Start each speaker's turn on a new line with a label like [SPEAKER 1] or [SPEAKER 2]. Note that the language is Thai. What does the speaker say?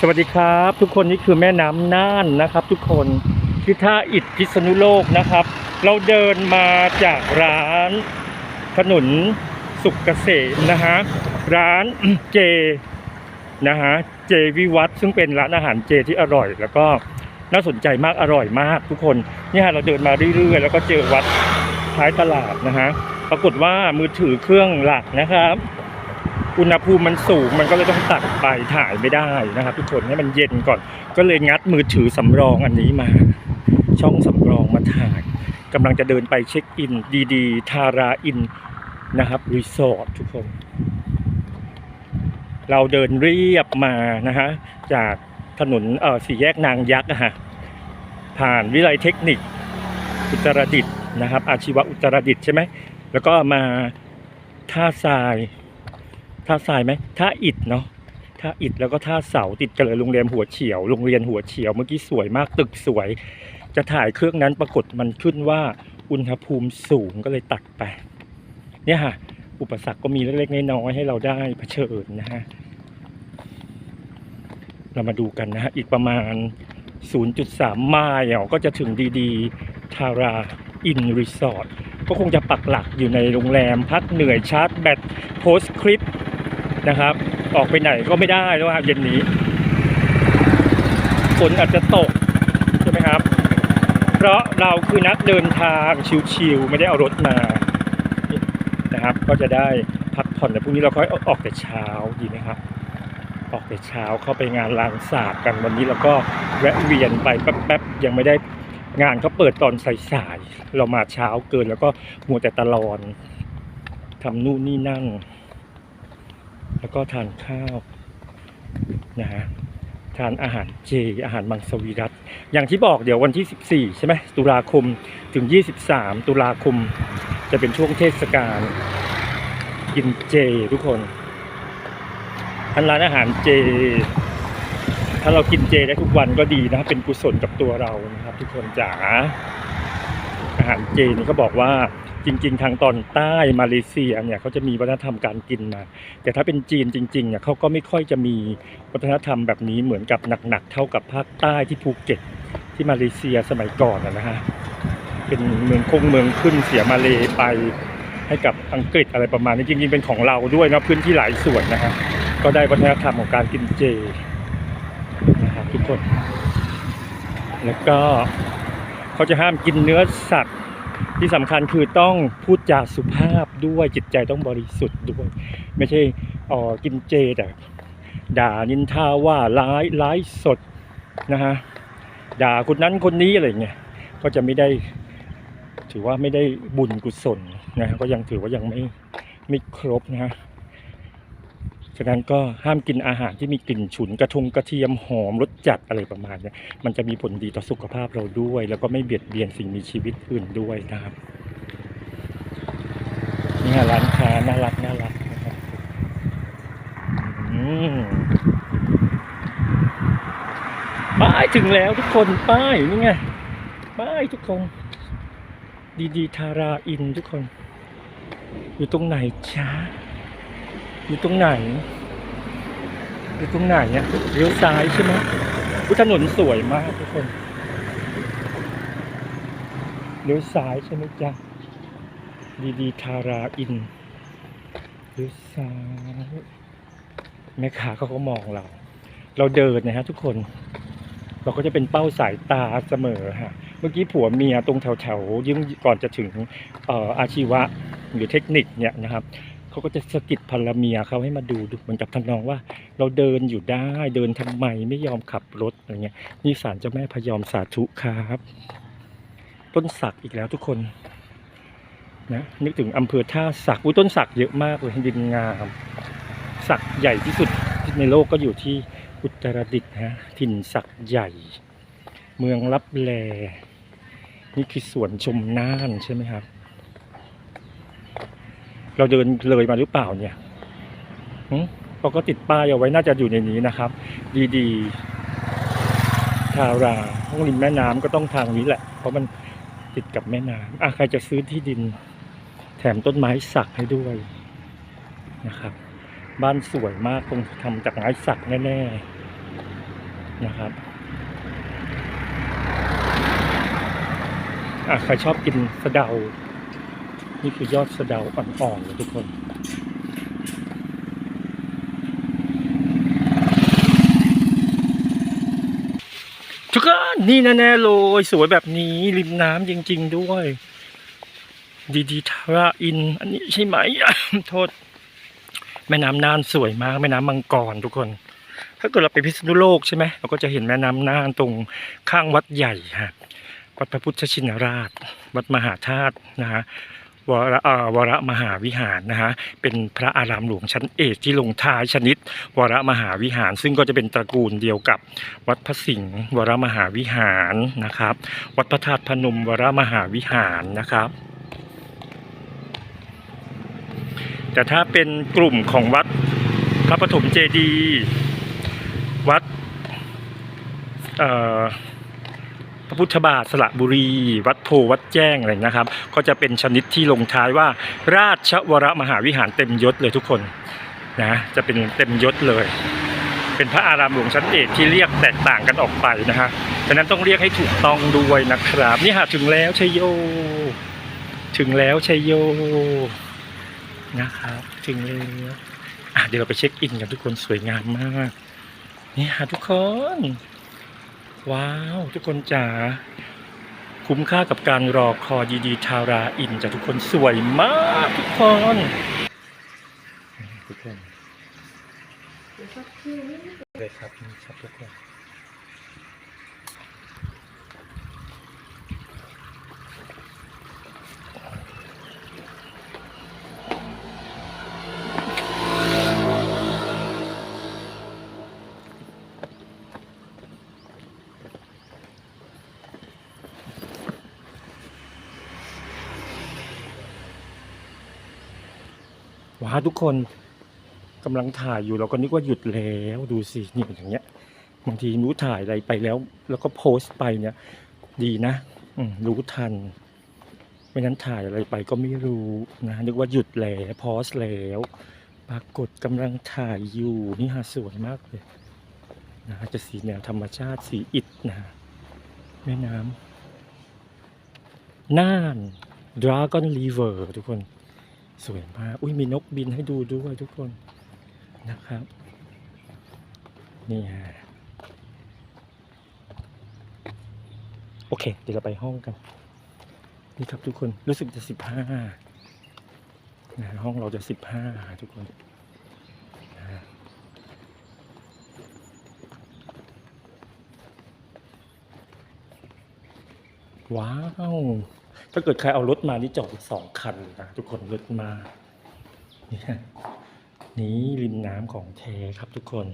[SPEAKER 1] สวัสดีครับ ทุกคนนี่คือแม่น้ำน่านนะครับ ทุกคนที่ท่าอิฐพิษณุโลกนะครับ เราเดินมาจากร้านถนนสุขเกษมนะฮะร้านเจนะฮะเจวิวัฒซึ่งเป็นร้านอาหารเจที่อร่อย แล้วก็น่าสนใจมากอร่อยมากทุกคนนี่ฮะเราเดินมาเรื่อยๆ แล้วก็เจอวัดท้ายตลาดนะฮะปรากฏว่ามือถือเครื่องหลักนะครับ อุณหภูมิมันสูงมันก็เลยต้องตัดไปถ่ายไม่ได้นะครับ ทุกคนให้มันเย็นก่อน ก็เลยงัดมือถือสำรองอันนี้มา ช่องสำรองมาถ่ายกำลังจะเดินไปเช็คอินดีๆทาราอินนะครับรีสอร์ททุกคน เราเดินเรียบมานะฮะจากถนนเอ่อสี่แยกนางยักษ์อะฮะผ่านวิไลเทคนิค อุตรดิตถ์นะครับ อาชีวะอุตรดิตถ์ใช่ไหมแล้วก็มาท่าทราย ท่าทรายไหมท่าอิฐเนาะท่าอิฐแล้วก็ท่าเสาติดกันเลยโรงแรมหัวเฉียวโรงเรียนหัวเฉียวเมื่อกี้สวยมากตึกสวย จะถ่ายเครื่องนั้นปรากฏมันขึ้นว่าอุณหภูมิสูงก็เลยตัดไป เนี่ยฮะอุปสรรคก็มีเล็กๆน้อยๆให้เราได้เผชิญนะฮะเรามาดูกันนะฮะอีกประมาณ 0.3 ไมล์ก็จะถึงดีๆทาราอินรีสอร์ทก็คงจะปักหลักอยู่ในโรงแรมพักเหนื่อยชาร์จแบตโพสคลิป นะครับ ออกไปไหนก็ไม่ได้แล้วว่าเย็นนี้ฝนอาจจะตกใช่ไหมครับ เพราะเราคือนักเดินทางชิวๆไม่ได้เอารถมานะครับ ก็จะได้พักผ่อนแต่พรุ่งนี้เราค่อยออกแต่เช้าดีไหมครับออกแต่เช้าเข้าไปงานลางสาดกันวันนี้เราก็แวะเวียนไปแป๊บๆยังไม่ได้งานเขาเปิดตอนสายๆเรามาเช้าเกินแล้วก็มัวแต่ตะลอนทำนู่นนี่นั่น แล้วก็ทานข้าวนะฮะทานอาหารเจอาหารมังสวิรัตอย่างที่บอกเดี๋ยววันที่ 14 ใช่ไหมตุลาคมถึง 23 ตุลาคม จะเป็นช่วงเทศกาลกินเจทุกคนทันร้านอาหารเจ ถ้าเรากินเจได้ทุกวันก็ดีนะเป็นกุศลกับตัวเรานะครับ ทุกคนจ๋าอาหารเจนี่เขาบอกว่า จริง ๆ ทางตอนใต้มาเลเซียเนี่ยเขาจะมีวัฒนธรรมการกินมา แต่ถ้าเป็นจีนจริงๆเนี่ยเขาก็ไม่ค่อยจะมีวัฒนธรรมแบบนี้เหมือนกับหนักๆเท่ากับภาคใต้ที่ภูเก็ตที่มาเลเซียสมัยก่อนนะฮะเป็นเมืองคงเมืองขึ้นเสียมาเลไปให้กับอังกฤษอะไรประมาณนี้จริงๆเป็นของเราด้วยนะพื้นที่หลายส่วนนะฮะก็ได้วัฒนธรรมของการกินเจนะครับทุกคน แล้วก็เขาจะห้ามกินเนื้อสัตว์ ที่สำคัญคือต้องพูดจาสุภาพด้วยจิตใจต้องบริสุทธิ์ด้วย ไม่ใช่อ๋อกินเจแต่ด่านินทาว่าร้ายร้ายสดนะฮะด่าคนนั้นคนนี้อะไรเงี้ยก็จะไม่ได้ถือว่าไม่ได้บุญกุศลนะฮะก็ยังถือว่ายังไม่ไม่ครบนะฮะ ฉะนั้นก็ห้ามกินอาหารที่มีกลิ่นฉุนกระทงกระเทียมหอมรสจัดอะไรประมาณเนี้ยมันจะมีผลดีต่อสุขภาพเราด้วย แล้วก็ไม่เบียดเบียนสิ่งมีชีวิตอื่นด้วยนะครับนี่ร้านค้าน่ารักน่ารักนะครับอืมป้ายถึงแล้วทุกคนป้ายนี่ไงป้ายทุกคนดีดีทาราอินทุกคน อยู่ตรงไหนช้า อยู่ตรงไหน อยู่ตรงไหนเนี่ยเลี้ยวซ้ายใช่ไหมถนนสวยมากทุกคนเลี้ยวซ้ายใช่ไหมจ๊ะดีดีทาราอินเลี้ยวซ้ายแม่ค้าเขาก็มองเรา เราเดินนะฮะทุกคน เราก็จะเป็นเป้าสายตาเสมอฮะเมื่อกี้ผัวเมียตรงแถวแถวๆยิ่งก่อนจะถึงอออาชีวะหรือเทคนิคเนี่ยนะครับ เขาก็จะสะกิดภรรเมียเขาให้มาดูดูเหมือนกับทำนองว่า เราเดินอยู่ได้เดินทำไมไม่ยอมขับรถอะไรเงี้ยนี่ศาลเจ้าแม่พยอมสาธุครับ ต้นสักอีกแล้วทุกคนนะนึกถึงอำเภอท่าสักอุ้ยต้นสักเยอะมากเลยดินงามสักใหญ่ที่สุดในโลกก็อยู่ที่อุตรดิตถ์นะถิ่นสักใหญ่ เมืองลับแล นี่คือสวนชมน่านใช่ไหมครับ เราเดินเลยมาหรือเปล่าเนี่ยเขาก็ติดป้ายเอาไว้น่าจะอยู่ในนี้นะครับ ดีๆทาราห้องริมแม่น้ำก็ต้องทางนี้แหละ เพราะมันติดกับแม่น้ำอะใครจะซื้อที่ดิน แถมต้นไม้สักให้ด้วยนะครับ บ้านสวยมากคงทำจากไม้สักแน่ๆนะครับอะใครชอบกินสะเดา นี่คือยอดสะเดาอ่อนๆเลยทุกคนทุกคนนี่แน่ๆเลยสวยแบบนี้ ริมน้ำจริง ๆ ด้วย ดีดีทาราอิน อันนี้ใช่ไหม โทษ แม่น้ำน่านสวยมาก แม่น้ำมังกรทุกคน ถ้าเกิดเราไปพิษณุโลกใช่ไหมเราก็จะเห็นแม่น้ำน่านตรงข้างวัดใหญ่ฮะวัดพระพุทธชินราช วัดมหาธาตุนะฮะ วรวรมหาวิหารนะฮะเป็นพระอารามหลวงชั้นเอกที่ลงท้ายชนิด วรมหาวิหาร ซึ่งก็จะเป็นตระกูลเดียวกับวัดพระสิงห์วรมหาวิหารนะครับ วัดพระธาตุพนมวรมหาวิหารนะครับแต่ถ้าเป็นกลุ่มของวัดพระปฐมเจดีย์วัดเอ่อ พุทธบาทสระบุรี วัดโพวัดแจ้งอะไรนะครับ ก็จะเป็นชนิดที่ลงท้ายว่า ราชวรมหาวิหารเต็มยศเลยทุกคนนะจะเป็นเต็มยศเลย เป็นพระอารามหลวงชั้นเอกที่เรียกแตกต่างกันออกไปนะฮะฉะนั้นต้องเรียกให้ถูกต้องด้วยนะครับ นี่หาถึงแล้วชัยโย ถึงแล้วชัยโยนะครับถึงแล้วเดี๋ยวเราไปเช็คอินกันทุกคนสวยงามมาก นี่ฮะทุกคน ว้าวทุกคนจ๋าคุ้มค่ากับการรอคอยดีๆทาราอินจ้ะทุกคนสวยมากทุกคนทุกคนเลยครับนี่ครับทุกคน ว้าทุกคนกำลังถ่ายอยู่เราก็นึกว่าหยุดแล้วดูสินี่เป็นอย่างเงี้ยบางทีรู้ถ่ายอะไรไปแล้ว แล้วก็โพสต์ไปเนี่ย ดีนะอืรู้ทันไม่นั้นถ่ายอะไรไปก็ไม่รู้นะนึกว่าหยุดแล้วโพอสแล้ว ปรากฏกำลังถ่ายอยู่นี่ฮะสวยมากเลยนะจะสีแนวธรรมชาติสีอิฐนะแม่น้ำน่าน Dragon River ทุกคน สวยมาก อุ้ยมีนกบินให้ดูด้วยทุกคนนะครับ นี่ฮะโอเค เดี๋ยวเราไปห้องกัน นี่ครับทุกคนรู้สึกจะสิบห้านะห้องเราจะสิบห้าทุกคนนะว้าว ถ้าเกิดใครเอารถมานี่จอดสองคันเลยนะทุกคนรถมา นี่ฮะนี่ริมน้ำของแท้ครับทุกคน